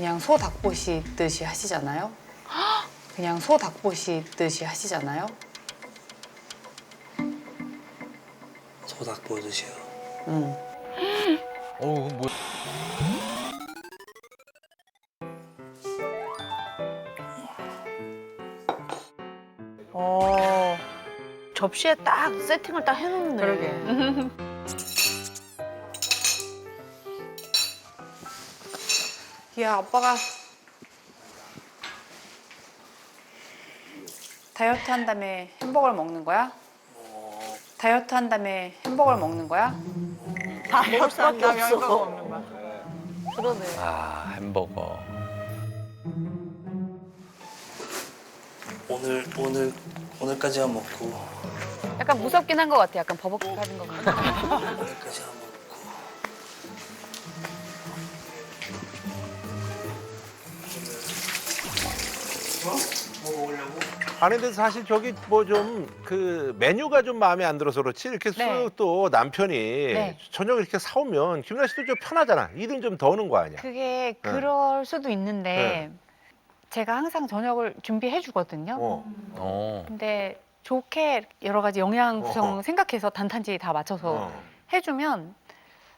그냥 소 닭보시듯이 하시잖아요. 그냥 소 닭보시듯이 하시잖아요. 소닭 보듯이요. 음. 어우 뭐 어. 접시에 딱 세팅을 딱 해놓네. 그러게. 야, 아빠가 다이어트 한 다음에 햄버거를 먹는 거야? 다이어트 한 다음에 햄버거를 먹는 거야? 다이어트 한다면 햄버거 먹는 거야. 그러네. 아 햄버거. 오늘 오늘 오늘까지만 먹고 약간 무섭긴 한 것 같아. 약간 버벅하는 거 같아. 오늘까지만 아니 근데 사실 저기 뭐 좀 그 메뉴가 좀 마음에 안 들어서 그렇지 이렇게 네. 쑥 또 남편이 네. 저녁 이렇게 사오면 김나 씨도 좀 편하잖아 일은 좀 더는 거 아니야 그게 그럴 수도 있는데 제가 항상 저녁을 준비해 주거든요. 어. 어. 근데 좋게 여러 가지 영양 구성 어허. 생각해서 단탄지 다 맞춰서 어. 해주면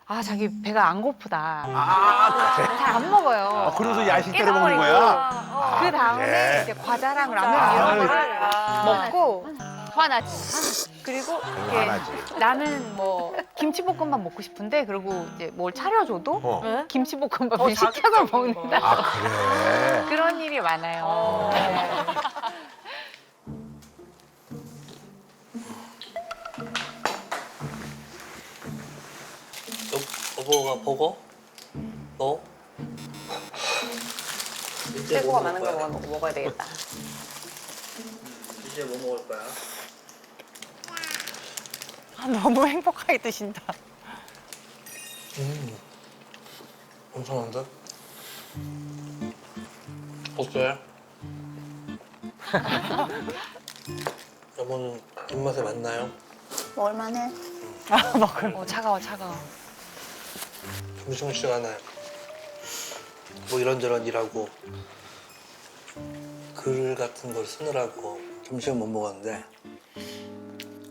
아 자기 배가 안 고프다. 아 그래 잘 안 먹어요. 아, 그래서 야식 때려 먹는. 거야 그 다음에 그래? 이제 과자랑 라면 아, 이런 거를 아. 먹고 화나지. 그리고 이게 화나지. 나는 뭐 김치볶음밥 먹고 싶은데 그리고 이제 뭘 차려줘도 어. 네? 김치볶음밥을 어, 시켜서 먹는 먹는다. 아 그래 그런 일이 많아요. 어. 네. 여, 여보가 버거? 너? 이제 뭐 많은 먹을 거 거야? 먹- 먹어야 되겠다. 이제 뭐 먹을 거야? 아, 너무 행복하게 드신다. 음, 엄청난데? 어때? 여보는 입맛에 맞나요? 먹을만해. 어, 차가워, 차가워. 점심 시간에 뭐 이런저런 일하고 글 같은 걸 쓰느라고 점심을 못 먹었는데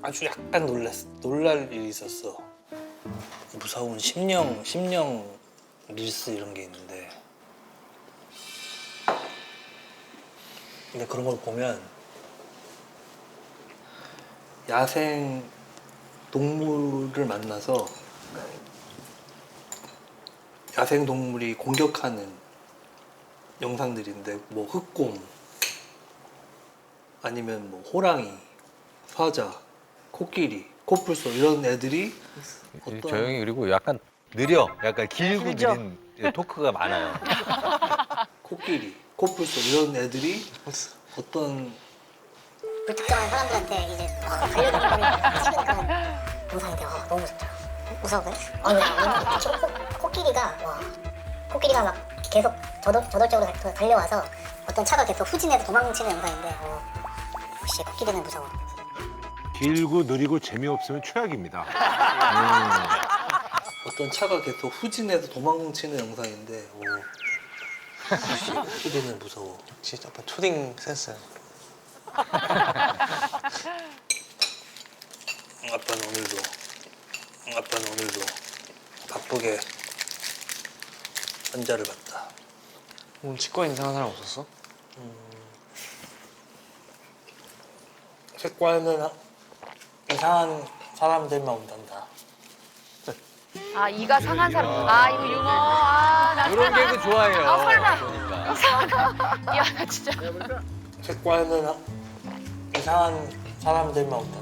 아주 약간 놀랐, 놀랄 일이 있었어. 무서운 심령, 심령 릴스 이런 게 있는데 근데 그런 걸 보면 야생 동물을 만나서 야생 동물이 공격하는 영상들인데 뭐 흑곰 아니면 뭐 호랑이, 사자, 코끼리, 코뿔소 이런 애들이 어떤 저 형이 그리고 약간 느려. 약간 길고 길죠? 느린 토크가 많아요. 코끼리, 코뿔소 이런 애들이 어떤 불특정한 사람들한테 이제 막 치는 그런 영상인데 와, 너무 무섭죠. 무서워요? 아니야. 코, 코끼리가 와 코끼리가 막 계속 저돌, 저돌적으로 달- 달려와서 어떤 차가 계속 후진해서 도망치는 영상인데 어, 역시 코끼리는 무서워. 길고 느리고 재미없으면 최악입니다 어떤 차가 계속 후진해서 도망치는 영상인데 오, 역시 코끼리는 무서워. 진짜 아빠 초딩 센스. 아빠는 오늘도 아빠는 오늘도 바쁘게 환자를 봤다. 오늘 치과 이상한 사람 없었어? 치과에는 이상한 사람들만 온단다. 아, 이가 상한 사람. 아, 이거 유머. 아, 나 이런 개그 좋아해요. 아, 설마. 그러니까. 야, 나 진짜. 치과에는 이상한 사람들만 온단다.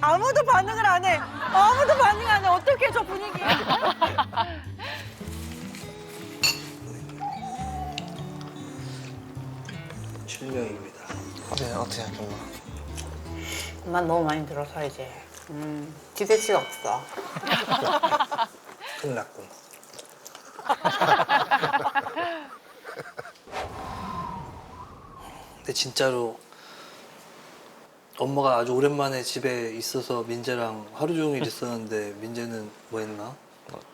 아무도 반응을 안 해. 아무도 반응 안 해. 어떻게 저 분위기. 실명입니다. 어떻게 어떻게 생각해 엄마? 엄마 너무 많이 들어서 이제. 음, 기대치가 없어. 큰일 났군. 근데 진짜로 엄마가 아주 오랜만에 집에 있어서 민재랑 하루 종일 있었는데 민재는 뭐 했나?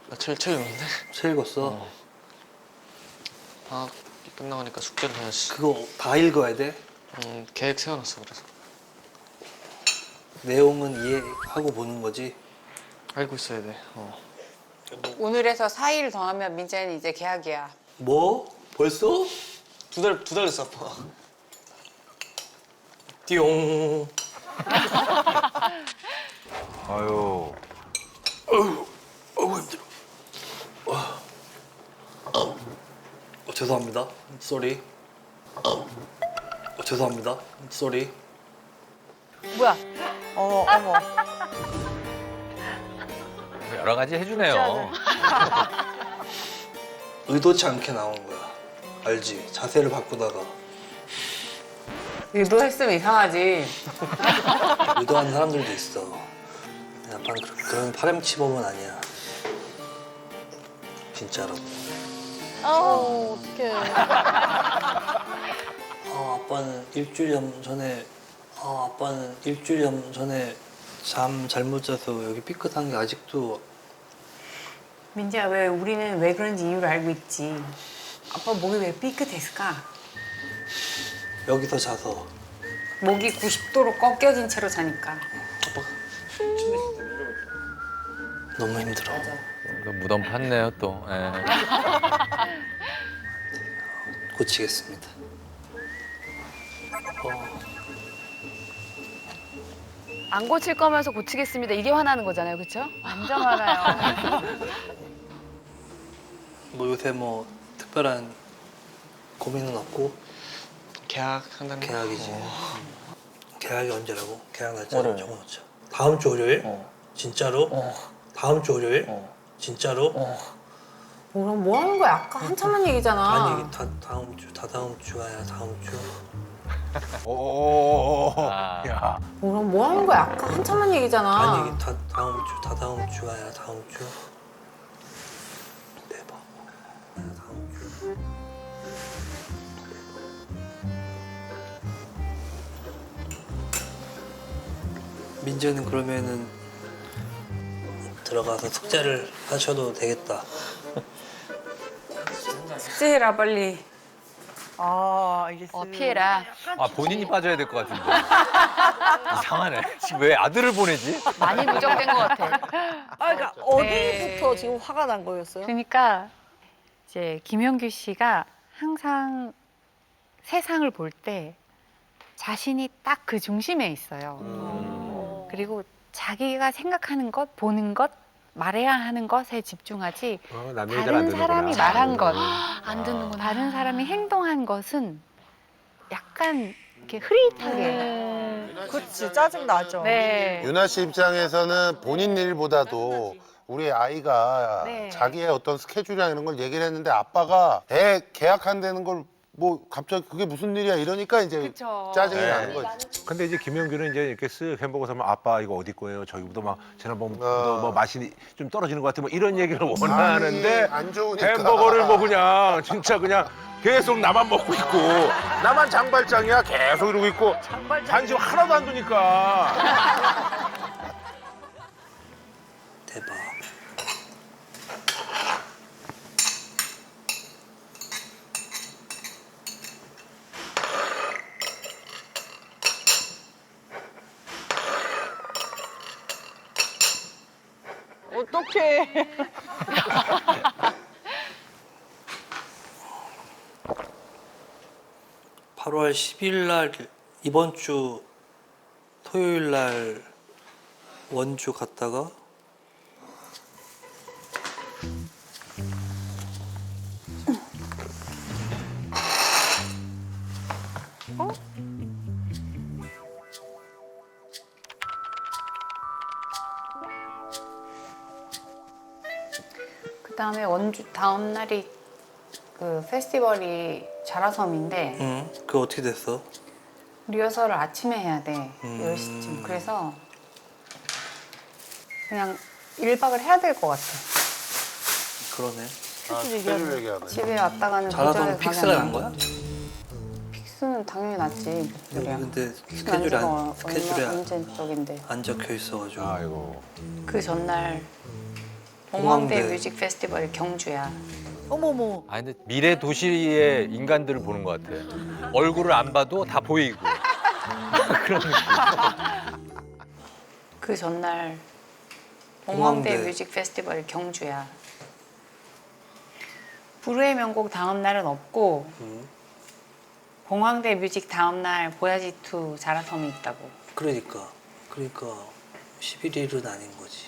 나책 책 읽었는데 책 읽었어? 방학 끝나가니까 숙제를 해야지. 그거 다 읽어야 돼? 음, 계획 세워놨어 그래서 내용은 이해하고 보는 거지? 알고 있어야 돼. 어. 오늘에서 4일 더하면 민재는 이제 계약이야. 뭐? 벌써? 두 달 두 달 됐어 아빠. 띠용 아유. 어우 힘들어 와. 어, 죄송합니다 쏘리 어, 죄송합니다 쏘리 뭐야? 어머 어머. 여러 가지 해주네요. 의도치 않게 나온 거야 알지? 자세를 바꾸다가 의도했으면 이상하지. 의도하는 사람들도 있어 약간 그- 그런 파렴치범은 아니야 진짜로 어 어떡해. 아, 아빠는 일주일 전에 아, 아빠는 일주일 전에 잠 잘못 자서 여기 삐끗한 게 아직도 민재야 왜 우리는 왜 그런지 이유를 알고 있지. 아빠 목이 왜 삐끗했을까? 여기서 자서 목이 90도로 꺾여진 채로 자니까. 너무 힘들어 또 무덤 팠네요 또. 예. 고치겠습니다 어, 안 고칠 거면서 고치겠습니다. 이게 화나는 거잖아요, 그렇죠? 완전 많아요. 뭐 요새 뭐 특별한 고민은 없고 계약 거. 계약이지 계약이 언제라고? 계약 날짜 월요일. 적어놓자 다음 주 월요일? 어. 진짜로? 어. 다음 주 월요일? 어. 진짜로? 뭐랑 뭐 하는 거야? 아까 한참만 얘기잖아. 아니 다 다음 주 다 다음 주가 아니라 다음 주 오. 아. 야. 뭐랑 뭐 하는 거야? 아까 한참만 얘기잖아. 아니 다 다음 주 다 다음 주가 아니라 다음 주 민재는 그러면은 들어가서 숙제를 하셔도 되겠다 숙제해라 빨리. 아 이제 어, 쓱. 피해라. 아 본인이 빠져야 될 것 같은데. 이상하네. 지금 왜 아들을 보내지? 많이 누적된 것 같아. 아 그러니까 어디부터 지금 화가 난 거였어요? 그러니까 이제 김영규 씨가 항상 세상을 볼 때 자신이 딱 그 중심에 있어요. 그리고 자기가 생각하는 것, 보는 것, 말해야 하는 것에 집중하지 어, 남의 얘기를 안 다른 듣는구나. 사람이 말한 것, 안 듣는구나. 다른 사람이 행동한 것은 약간 이렇게 흐릿하게. 그렇지 짜증 나죠. 네. 유나 씨 입장에서는 본인 일보다도 우리 아이가 네. 자기의 어떤 스케줄이나 이런 걸 얘기를 했는데 아빠가 애 계약한다는 걸 뭐 갑자기 그게 무슨 일이야 이러니까 이제 그쵸. 짜증이 네. 나는 거지. 근데 이제 김영규는 이제 이렇게 쓱 햄버거 사면 아빠 이거 어디 거예요? 저기보다 막 지난번보다 어. 뭐 맛이 좀 떨어지는 것 같아. 뭐 이런 얘기를 원하는데 아니, 안 좋으니까. 햄버거를 뭐 그냥 진짜 그냥 계속 나만 먹고 있고 나만 장발장이야 계속 이러고 있고 관심 하나도 안 두니까 대박 어떡해. 8월 10일 날 이번 주 토요일 날 원주 갔다가 페스티벌이 자라섬인데 응 그거 어떻게 됐어? 리허설을 아침에 해야 돼. 음. 10시쯤. 그래서 그냥 1박을 해야 될 것 같아. 그러네 아, 스케줄 얘기하네. 집에 왔다 가는 자라섬 도저히 픽스가 난안 거야? 돼. 픽스는 당연히 났지. 그래야. 근데 스케줄이 안 스케줄이 안, 언제 쪽인데. 안 적혀 있어가지고 아이고 그 전날 봉황대. 뮤직 페스티벌 경주야. 어머머. 아 근데 미래 도시의 인간들을 보는 것 같아. 얼굴을 안 봐도 다 보이고. 그런 느낌. 그 전날 봉황대 봉황대. 뮤직 페스티벌 경주야. 불후의 명곡 다음 날은 없고 음. 봉황대 뮤직 다음 날 보야지 투 자라섬이 있다고. 그러니까 그러니까 11일은 아닌 거지.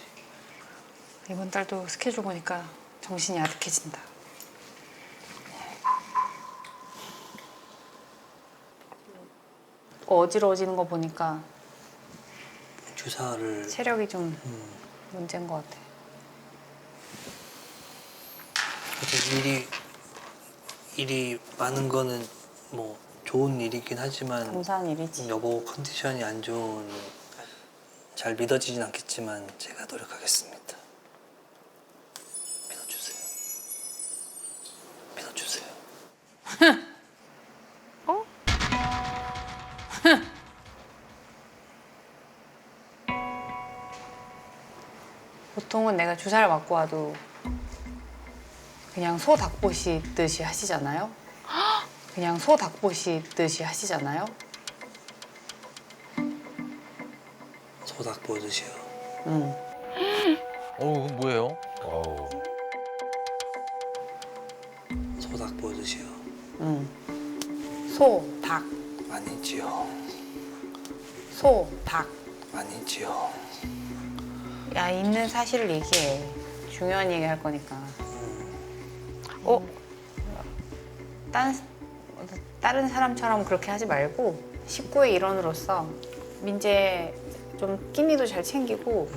이번 달도 스케줄 보니까 정신이 아득해진다. 어지러워지는 거 보니까 주사를 체력이 좀 음, 문제인 것 같아. 그래서 일이 일이 많은 거는 뭐 좋은 일이긴 하지만 감사한 일이지. 여보 컨디션이 안 좋은 잘 믿어지진 않겠지만 제가 노력하겠습니다. 보통은 내가 주사를 맞고 와도 그냥 소 닭보시듯이 하시잖아요. 그냥 소 닭보시듯이 하시잖아요. 소닭 보듯이요. 응. 어우 그건 뭐예요? 어우. 소닭 보듯이요. 응. 소, 닭, 아니지요. 소, 닭. 아니지요. 야, 있는 사실을 얘기해. 중요한 얘기 할 거니까. 어? 딴, 다른 사람처럼 그렇게 하지 말고 식구의 일원으로서 민재 좀 끼니도 잘 챙기고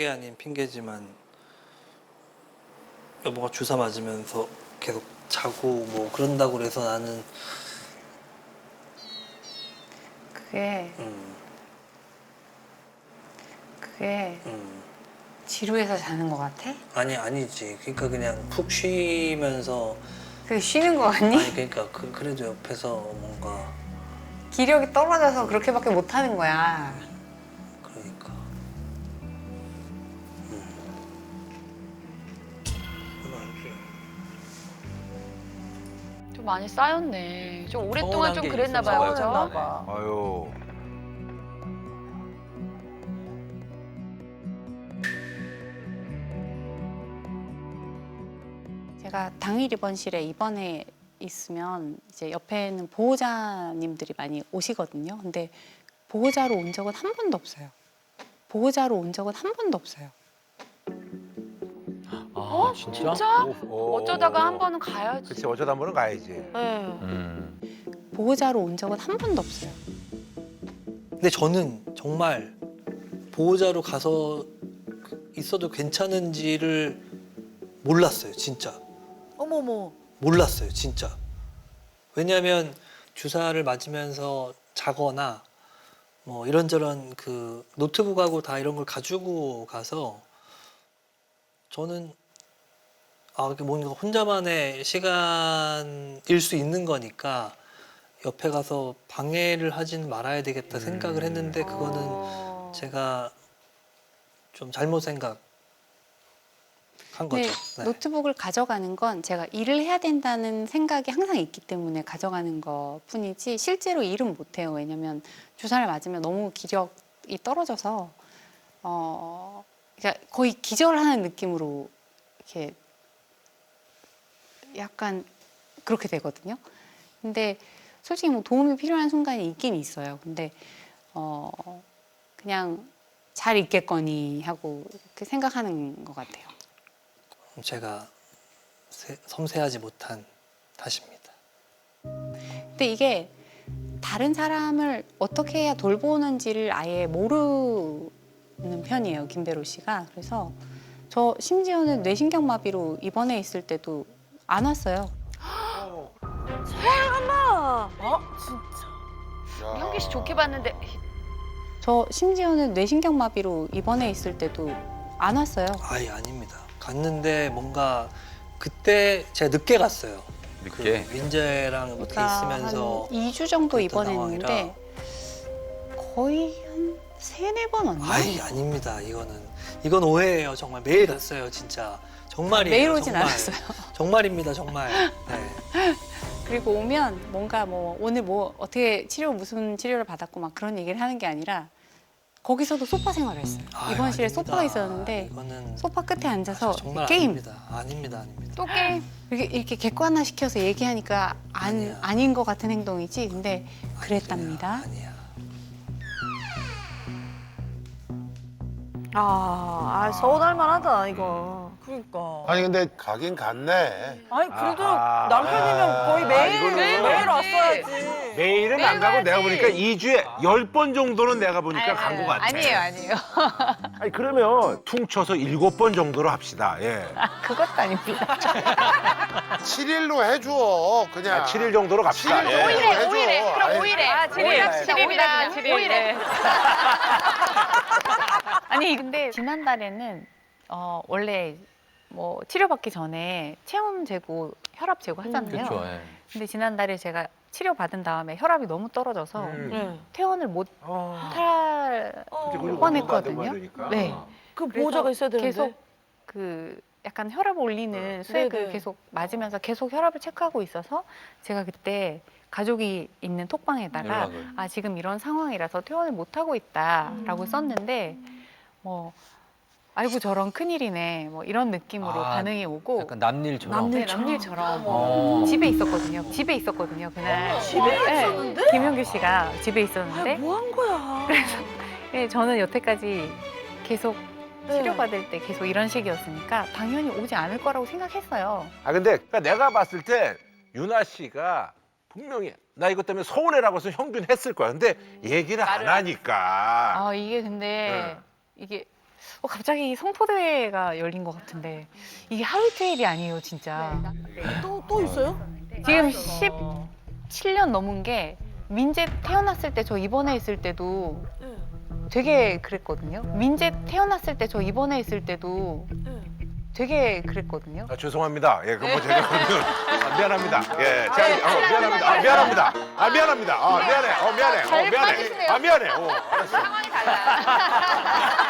핑계 아닌 핑계지만 여보가 주사 맞으면서 계속 자고 뭐 그런다고 그래서 나는 그게 음, 그게 음. 지루해서 자는 것 같아? 아니 아니지. 그러니까 그냥 푹 쉬면서 그게 쉬는 거 같니? 아니 그러니까 그, 그래도 옆에서 뭔가 기력이 떨어져서 그렇게밖에 못 하는 거야. 많이 쌓였네. 좀 오랫동안 서운한 좀 게 그랬나 있었나 봐요. 봐요. 그죠? 아유. 제가 당일 입원실에 입원해 있으면 이제 옆에는 보호자님들이 많이 오시거든요. 근데 보호자로 온 적은 한 번도 없어요. 보호자로 온 적은 한 번도 없어요. 아 어? 진짜? 진짜? 오, 오. 어쩌다가 한 번은 가야지. 그치 어쩌다 한 번은 가야지. 네. 음. 보호자로 온 적은 한 번도 없어요. 근데 저는 정말 보호자로 가서 있어도 괜찮은지를 몰랐어요, 진짜. 어머머. 몰랐어요, 진짜. 왜냐하면 주사를 맞으면서 자거나 뭐 이런저런 그 노트북하고 다 이런 걸 가지고 가서 저는 아, 이게 뭔가 혼자만의 시간일 수 있는 거니까 옆에 가서 방해를 하진 말아야 되겠다 생각을 했는데 그거는 어. 제가 좀 잘못 생각한 거죠. 네, 네. 노트북을 가져가는 건 제가 일을 해야 된다는 생각이 항상 있기 때문에 가져가는 것 뿐이지 실제로 일은 못 해요. 왜냐면 주사를 맞으면 너무 기력이 떨어져서 어 그러니까 거의 기절하는 느낌으로 이렇게 약간 그렇게 되거든요. 근데 솔직히 뭐 도움이 필요한 순간이 있긴 있어요. 근데 어 그냥 잘 있겠거니 하고 이렇게 생각하는 것 같아요. 제가 세- 섬세하지 못한 탓입니다. 근데 이게 다른 사람을 어떻게 해야 돌보는지를 아예 모르는 편이에요 김배로 씨가 그래서 저 심지어는 뇌신경마비로 입원해 있을 때도 안 왔어요 어? 진짜. 야. 현기 씨 좋게 봤는데 저 심지어는 뇌신경마비로 입원해 있을 때도 안 왔어요. 아예 아닙니다. 갔는데 뭔가 그때 제가 늦게 갔어요. 늦게. 그 민재랑 이렇게 그러니까 있으면서 한 2주 정도 그랬던 입원했는데 거의 한 세네 번 왔나? 아이 아닙니다. 이거는 이건 오해예요. 정말 매일 갔어요. 진짜 정말이에요. 매일 오진 정말. 않았어요. 정말입니다. 정말. 네. 그리고 오면 뭔가 뭐 오늘 뭐 어떻게 치료 무슨 치료를 받았고 막 그런 얘기를 하는 게 아니라 거기서도 소파 생활을 했어요. 아유, 입원실에 아닙니다. 소파가 있었는데 이거는 소파 끝에 앉아서 정말 게임 아닙니다. 아닙니다. 아닙니다. 또 게임. 이렇게, 이렇게 객관화 시켜서 얘기하니까 안 아니야. 아닌 것 같은 행동이지. 근데 그랬답니다. 아니야. 아, 아 서운할 만하다 이거. 그러니까. 아니 근데 가긴 갔네. 아니 그래도. 남편이면 거의 매일 이거는- 매일, 매일 왔어야지. 매일은 안 가고. 내가 보니까 2주에 10번 정도는 내가 보니까 간 것 같아. 아니에요, 아니에요. 아니 그러면 퉁쳐서 7번 정도로 합시다. 예. 그것도 아닙니다. 7일로 해줘 그냥. 아, 7일 정도로 갑시다. 7일 예. 정도 해줘. 오일에 그럼 아이, 오일에 아, 칠일. 합시다. 칠일이다, 오일에. 칠일. 오일에. 아니 근데 지난달에는 어 원래 뭐 치료받기 전에 체온 재고 혈압 재고 하잖아요. 그렇죠. 예. 근데 지난달에 제가 치료 받은 다음에 혈압이 너무 떨어져서 음. 네. 퇴원을 못 어. 탈 어. 뻔했거든요. 네. 그 보호자가 있어야 되는데. 계속 그 약간 혈압 올리는 수액을 네네. 계속 맞으면서 계속 혈압을 체크하고 있어서 제가 그때 가족이 있는 톡방에다가 연락을. 아 지금 이런 상황이라서 퇴원을 못 하고 있다라고 썼는데 뭐 아이고 저런 큰일이네 뭐 이런 느낌으로 아, 반응이 오고 약간 남일처럼. 네, 남일처럼 어. 집에 있었거든요. 집에 있었거든요 그날. 집에 네, 있었는데? 김현규 씨가 집에 있었는데 뭐 한 거야? 네, 저는 여태까지 계속 네. 치료받을 때 계속 이런 식이었으니까 당연히 오지 않을 거라고 생각했어요. 아 근데 그러니까 내가 봤을 때 유나 씨가 분명히 나 이것 때문에 서운해라고 해서 형준 했을 거야. 근데 얘기를 안 하니까. 아 이게 근데 네. 이게 어, 갑자기 성포대회가 열린 것 같은데 이게 하루 이틀이 아니에요 진짜. 또 또 있어요? 지금 17년 넘은 게 민재 태어났을 때 저 입원해 있을 때도 네. 되게 그랬거든요. 민재 태어났을 때 저 입원해 있을 때도 네. 되게 그랬거든요. 아, 죄송합니다. 예, 그뭐 제가 그러면 아, 미안합니다. 예, 제가 어, 미안합니다. 아, 미안합니다. 아, 미안합니다. 아, 미안해. 어, 미안해. 어, 미안해. 아, 미안해. 어, 알았어. 상황이 달라.